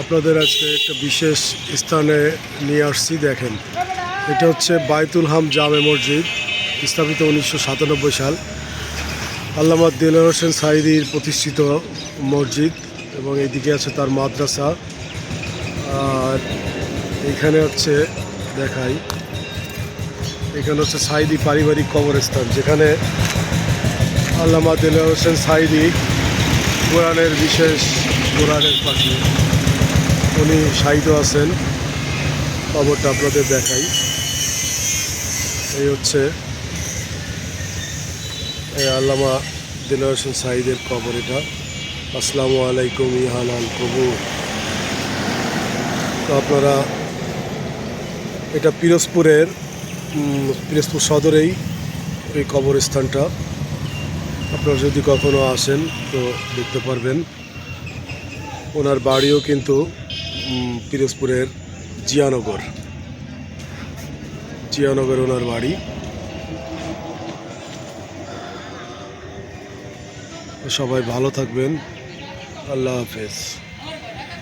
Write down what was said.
আপনাদের আজকে একটা বিশেষ স্থানে নিয়ে আসছি, দেখেন। এটা হচ্ছে বাইতুল হাম জামে মসজিদ, স্থাপিত উনিশশো সাতানব্বই সাল। আল্লামা দিলর হোসেন সাইদির প্রতিষ্ঠিত মসজিদ এবং এইদিকে আছে তার মাদ্রাসা। আর এখানে হচ্ছে, দেখাই, এখানে হচ্ছে সাইদি পারিবারিক কবরস্থান, যেখানে আল্লামা দিলর হোসেন সাইদি কোরআনের বিশেষ কোরআনের পাখি উনি শাহিদ আছেন। খবরটা আপনাদের দেখাই। এই হচ্ছে আল্লামা দিলর হোসেন সাইদের কবর এটা। আসসালামু আলাইকুম ইহানান প্রভু তো আপনারা এটা পিরোজপুরের পিরোজপুর সদরেই এই কবরস্থানটা। আপনারা যদি কখনো আসেন তো দেখতে পারবেন। ওনার বাড়িও কিন্তু পিরোজপুরের জিয়ানগর। জিয়ানগর ওনার বাড়ি। সবাই ভালো থাকবেন। আল্লাহ হাফেজ।